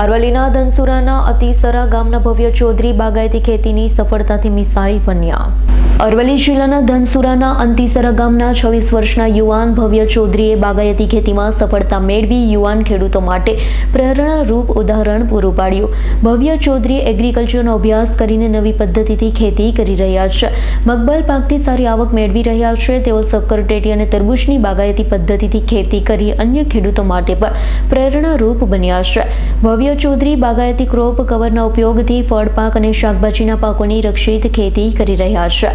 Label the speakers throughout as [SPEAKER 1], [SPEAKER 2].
[SPEAKER 1] અરવલ્લીના ધનસુરાના અતિસરા ગામના ભવ્ય ચૌધરી બાગાયતી ખેતીની સફળતાથી મિસાઇલ બન્યા. અરવલ્લી જિલ્લાના ધનસુરાના અંતિસરા ગામના છવ્વીસ વર્ષના યુવાન ભવ્ય ચૌધરીએ બાગાયતી ખેતીમાં સફળતા મેળવી યુવાન ખેડૂતો માટે પ્રેરણારૂપ ઉદાહરણ પૂરું પાડ્યું. ભવ્ય ચૌધરી એગ્રીકલ્ચરનો અભ્યાસ કરીને નવી પદ્ધતિથી ખેતી કરી રહ્યા છે. મગબલ પાકથી સારી આવક મેળવી રહ્યા છે. તેઓ સક્કરટેટી અને તરબૂચની બાગાયતી પદ્ધતિથી ખેતી કરી અન્ય ખેડૂતો માટે પણ પ્રેરણારૂપ બન્યા છે. ભવ્ય ચૌધરી બાગાયતી ક્રોપ કવરના ઉપયોગથી ફળ, પાક અને શાકભાજીના પાકોની રક્ષિત ખેતી કરી રહ્યા છે.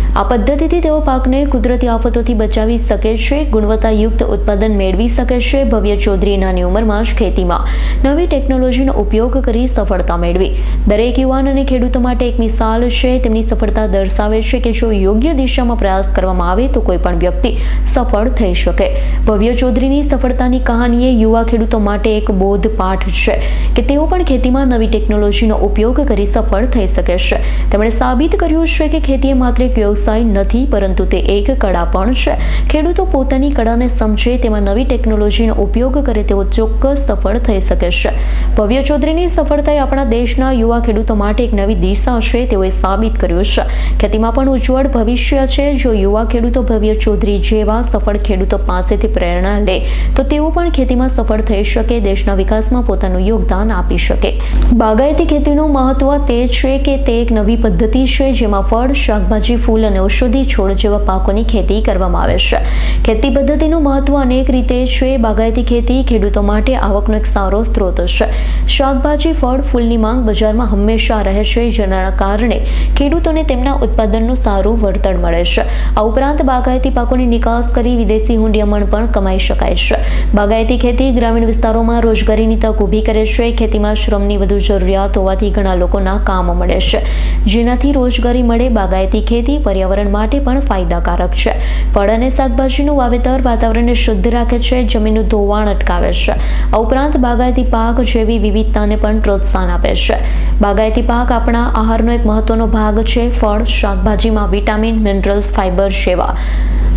[SPEAKER 1] આ પદ્ધતિથી તેઓ પાકને કુદરતી આફતોથી બચાવી શકે છે, ગુણવત્તાયુક્ત ઉત્પાદન મેળવી શકે છે, ભવ્ય ચૌધરી નાની ઉંમરમાં જ ખેતીમાં નવી ટેકનોલોજીનો ઉપયોગ કરી સફળતા મેળવી. દરેક યુવાન અને ખેડૂતો માટે એક મિસાલ છે, તેમની સફળતા દર્શાવે છે કે જો યોગ્ય દિશામાં પ્રયાસ કરવામાં આવે તો કોઈ પણ વ્યક્તિ સફળ થઈ શકે. ભવ્ય ચૌધરીની સફળતાની કહાની એ યુવા ખેડૂતો માટે એક બોધ પાઠ છે કે તેઓ પણ ખેતીમાં નવી ટેકનોલોજીનો ઉપયોગ કરી સફળ થઈ શકે છે. તેમણે સાબિત કર્યું છે કે ખેતી માત્ર એક વ્યવસાય નથી, પરંતુ તે એક કળા પણ છે. ખેડૂતો પોતાની કળાને સમજે, તેમાં નવી ટેકનોલોજીનો ઉપયોગ કરે, તેઓ ચોક્કસ સફળ થઈ શકે છે. ભવ્ય ચૌધરીની સફળતાએ આપણા દેશના યુવા ખેડૂતો માટે એક નવી દિશા છે, તેઓએ સાબિત કર્યું છે. ખેતીમાં પણ ઉજ્જવળ ભવિષ્ય છે. જો યુવા ખેડૂતો ભવ્ય ચૌધરી જેવા સફળ ખેડૂતો પાસેથી પ્રેરણા લે, તો તેઓ પણ ખેતીમાં સફળ થઈ શકે, દેશના વિકાસમાં પોતાનું યોગદાન આપી શકે. બાગાયતી ખેતીનું મહત્વ તે છે કે તે એક નવી પદ્ધતિ છે, જેમાં ફળ, શાકભાજી, ફૂલ અને ઔષધિ છોડ જેવા પાકોની ખેતી કરવામાં આવે છે. ખેતી પદ્ધતિનું મહત્વ અનેક રીતે છે. બાગાયતી ખેતી ખેડૂતો માટે આવકનો એક સારો સ્ત્રોત છે. શાકભાજી, ફળ, ફૂલની માંગ બજારમાં હંમેશા રહે છે. જેના કારણે ખેડૂતોને તેમના ઉત્પાદનનું સારું વળતર મળે છે. આ ઉપરાંત બાગાયતી પાકોની નિકાસ કરી વિદેશી હુંડિયામણ પણ કમાઈ શકાય છે. બાગાયતી ખેતી ગ્રામીણ વિસ્તારોમાં રોજગારીની તક ઊભી કરે છે. ખેતીમાં શ્રમની વધુ જરૂરિયાત હોવાથી ઘણા લોકોના કામ મળે છે. જેનાથી રોજગારી મળે બાગાયતી ખેતી પર્યાવરણ માટે પણ ફાયદાકારક છે. ફળ અને શાકભાજીનું વાવેતર વાતાવરણને શુદ્ધ રાખે છે, જમીનનું ધોવાણ અટકાવે છે. આ ઉપરાંત બાગાયતી પાક જેવી વિવિધતાને પણ પ્રોત્સાહન આપે છે. બાગાયતી પાક આપણા આહારનો એક મહત્વનો ભાગ છે, ફળ, શાકભાજીમાં વિટામિન, મિનરલ્સ, ફાઇબર જેવા.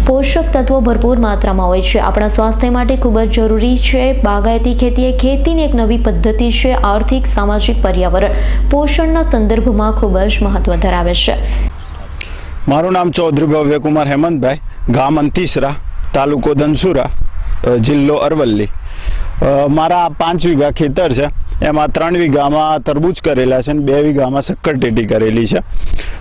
[SPEAKER 1] પોષક તત્વો ભરપૂર માત્રામાં હોય છે. આપણા સ્વાસ્થ્ય માટે ખૂબ જ જરૂરી છે. બાગાયતી ખેતી એ ખેતીની એક નવી પદ્ધતિ છે, આર્થિક, સામાજિક પર્યાવરણ. પોષણના સંદર્ભમાં ખૂબ જ મહત્વ ધરાવે છે.
[SPEAKER 2] મારું નામ ચૌધરી ભવ્યકુમાર હેમંતભાઈ ગામ અંતિસરા તાલુકો ધનસુરા જિલ્લો અરવલ્લી. મારા પાંચ વીઘા ખેતર છે એમાં ત્રણ વીઘામાં તરબૂચ કરેલા છે અને બે વીઘામાં સક્કર ટેટી કરેલી છે.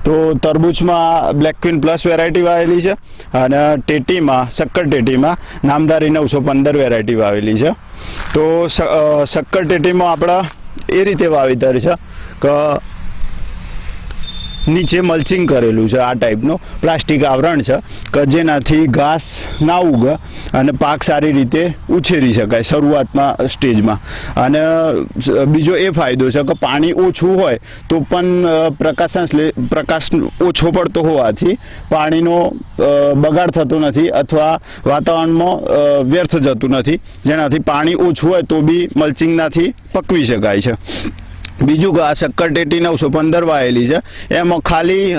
[SPEAKER 2] તો તરબૂચમાં બ્લેક ક્વીન પ્લસ વેરાયટી વાવેલી છે અને ટેટીમાં સક્કર ટેટીમાં નામદારી નવસો પંદર વેરાયટી વાવેલી છે. તો સ- અ, ટેટીમાં આપણા એ રીતે વાવેતર છે કે નીચે મલ્ચિંગ કરેલું છે આ ટાઈપનું પ્લાસ્ટિક આવરણ છે કે જેનાથી ઘાસ ના ઉગે અને પાક સારી રીતે ઉછેરી શકાય શરૂઆતમાં સ્ટેજમાં. અને બીજો એ ફાયદો છે કે પાણી ઓછું હોય તો પણ અ, પ્રકાશ સંશ્લે- પ્રકાશ ઓછો પડતો હોવાથી પાણીનો બગાડ થતો નથી અથવા વાતાવરણમાં વ્યર્થ જતું નથી. જેનાથી પાણી ઓછું હોય તો બી મલ્ચિંગનાથી પકવી શકાય છે. બીજું કે આ શક્કર ટેટી નવસો પંદર વાયેલી છે. એમાં ખાલી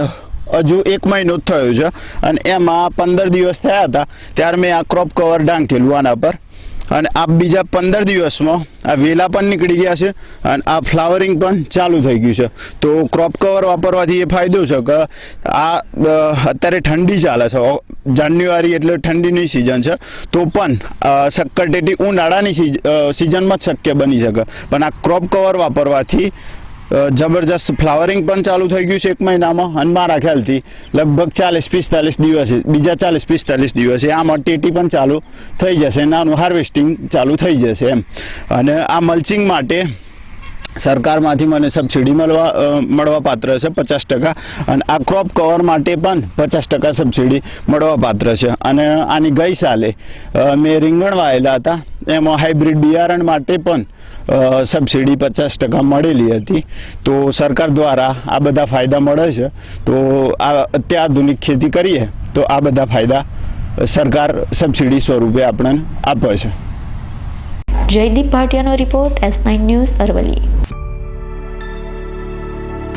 [SPEAKER 2] હજુ એક મહિનો જ થયો છે અને એમાં પંદર દિવસ થયા હતા. ત્યારે મેં આ ક્રોપ કવર ઢાંકેલું આના પર. અને આ બીજા પંદર દિવસમાં આ વેલા પણ નીકળી ગયા છે અને આ ફ્લાવરિંગ પણ ચાલુ થઈ ગયું છે. તો ક્રોપ કવર વાપરવાથી એ ફાયદો છે કે આ અત્યારે ઠંડી ચાલે છે. જાન્યુઆરી એટલે ઠંડીની સિઝન છે તો પણ અ, શક્કર ટેટી ઉનાળાની સિઝનમાં જ શક્ય બની શકે. પણ આ ક્રોપ કવર વાપરવાથી જબરજસ્ત ફ્લાવરિંગ પણ ચાલુ થઈ ગયું છે એક મહિનામાં અને મારા ખ્યાલથી લગભગ ચાલીસ પિસ્તાલીસ દિવસે બીજા ચાલીસ પિસ્તાલીસ દિવસે આમાં ટેટી પણ ચાલુ થઈ જશે નાનું હાર્વેસ્ટિંગ ચાલુ થઈ જશે એમ. અને આ મલ્ચિંગ માટે સરકારમાંથી મને સબસિડી મળવા મળવા પાત્ર છે પચાસ ટકા અને આ ક્રોપ કવર માટે પણ પચાસ ટકા સબસિડી મળવા પાત્ર છે. અને આની ગઈ સાલે મેં રીંગણ વાયેલા હતા, એમાં હાઇબ્રિડ બિયારણ માટે પણ સબસિડી પચાસ ટકા મળેલી હતી. તો સરકાર દ્વારા આ બધા ફાયદા મળે છે. તો આ અત્યાધુનિક ખેતી કરીએ, તો આ બધા ફાયદા સરકાર સબસિડી સ્વરૂપે આપણને આપે છે.
[SPEAKER 1] Jaydeep ભાટિયાનો report S nine news Aravalli.